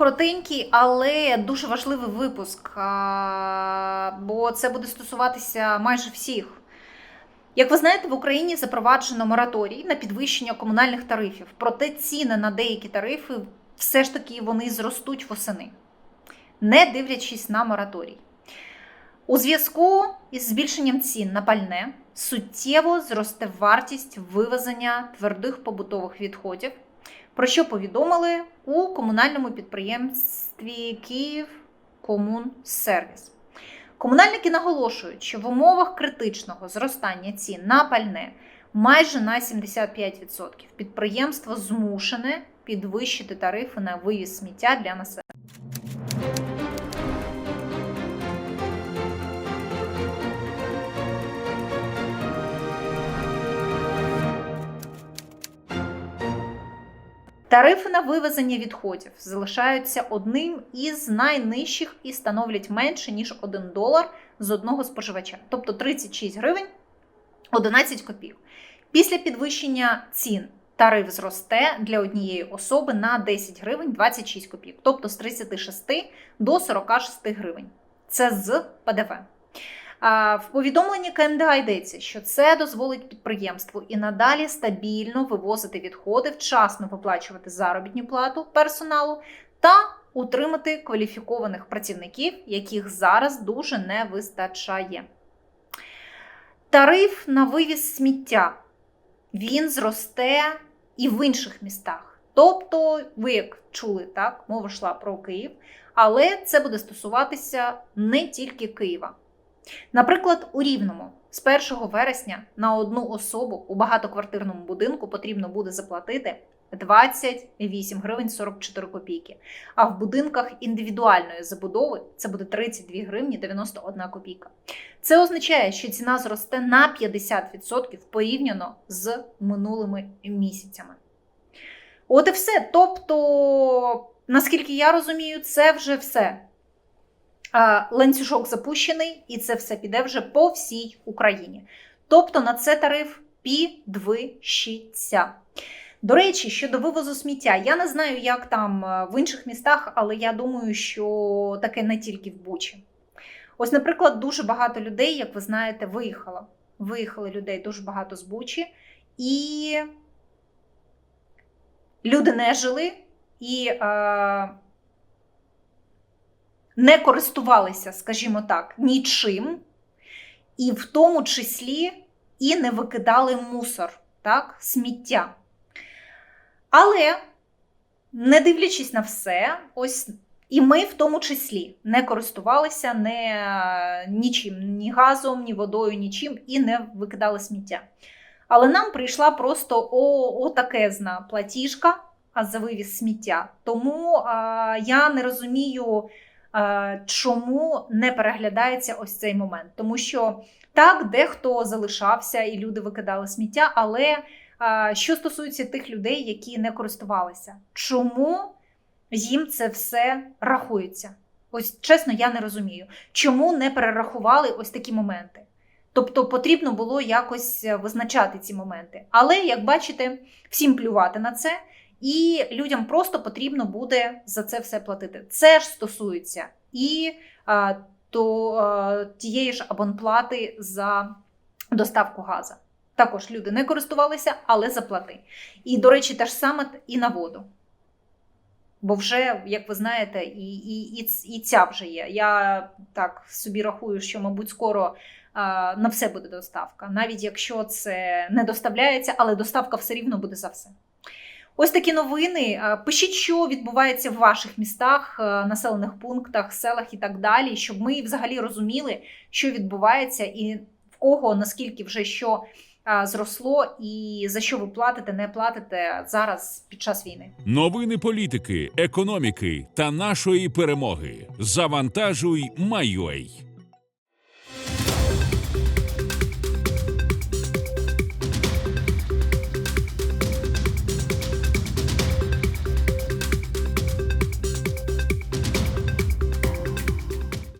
коротенький, але дуже важливий випуск, бо це буде стосуватися майже всіх. Як ви знаєте, в Україні запроваджено мораторій на підвищення комунальних тарифів. Проте ціни на деякі тарифи все ж таки вони зростуть восени, не дивлячись на мораторій. У зв'язку із збільшенням цін на пальне суттєво зросте вартість вивезення твердих побутових відходів, про що повідомили у комунальному підприємстві Київ Комунсервіс. Комунальники наголошують, що в умовах критичного зростання цін на пальне майже на 75% підприємство змушене підвищити тарифи на вивіз сміття для населення. Тарифи на вивезення відходів залишаються одним із найнижчих і становлять менше ніж 1 долар з одного споживача, тобто 36 гривень 11 копійок. Після підвищення цін тариф зросте для однієї особи на 10 гривень 26 копійок, тобто з 36 до 46 гривень. Це з ПДВ. В повідомленні КМДА йдеться, що це дозволить підприємству і надалі стабільно вивозити відходи, вчасно виплачувати заробітну плату персоналу та утримати кваліфікованих працівників, яких зараз дуже не вистачає. Тариф на вивіз сміття він зросте і в інших містах. Тобто, ви як чули, так, мова йшла про Київ, але це буде стосуватися не тільки Києва. Наприклад, у Рівному з 1 вересня на одну особу у багатоквартирному будинку потрібно буде заплатити 28 гривень 44 копійки. А в будинках індивідуальної забудови це буде 32 гривні 91 копійка. Це означає, що ціна зросте на 50% порівняно з минулими місяцями. От і все. Тобто, наскільки я розумію, це вже все. Ланцюжок запущений, і це все піде вже по всій Україні. Тобто на це тариф підвищиться. До речі, щодо вивозу сміття, я не знаю, як там е, в інших містах, але я думаю, що таке не тільки в Бучі. Ось, наприклад, дуже багато людей, як ви знаєте, виїхало. Виїхали людей дуже багато з Бучі, і люди не жили і. Е, не користувалися, скажімо так, нічим, і в тому числі і не викидали мусор, так, сміття. Але, не дивлячись на все, ось і ми в тому числі не користувалися не, нічим, ні газом, ні водою, нічим і не викидали сміття. Але нам прийшла просто отакезна платіжка за вивіз сміття. Тому а, я не розумію. Е, чому не переглядається ось цей момент? Тому що так, дехто залишався і люди викидали сміття, але е, що стосується тих людей, які не користувалися, чому їм це все рахується? Ось чесно, я не розумію, чому не перерахували ось такі моменти. Тобто потрібно було якось визначати ці моменти. Але, як бачите, всім плювати на це і людям просто потрібно буде за це все платити. Це ж стосується і а, то а, тієї ж абонплати за доставку газу. Також люди не користувалися, але заплати. І, до речі, те ж саме і на воду. Бо вже, як ви знаєте, і і, і, і ця вже є. Я так собі рахую, що, мабуть, скоро а, на все буде доставка. Навіть якщо це не доставляється, але доставка все рівно буде за все. Ось такі новини. Пишіть, що відбувається в ваших містах, населених пунктах, селах і так далі, щоб ми взагалі розуміли, що відбувається, і в кого наскільки вже що зросло, і за що ви платите, не платите зараз під час війни. Новини політики, економіки та нашої перемоги. Завантажуй, Майой.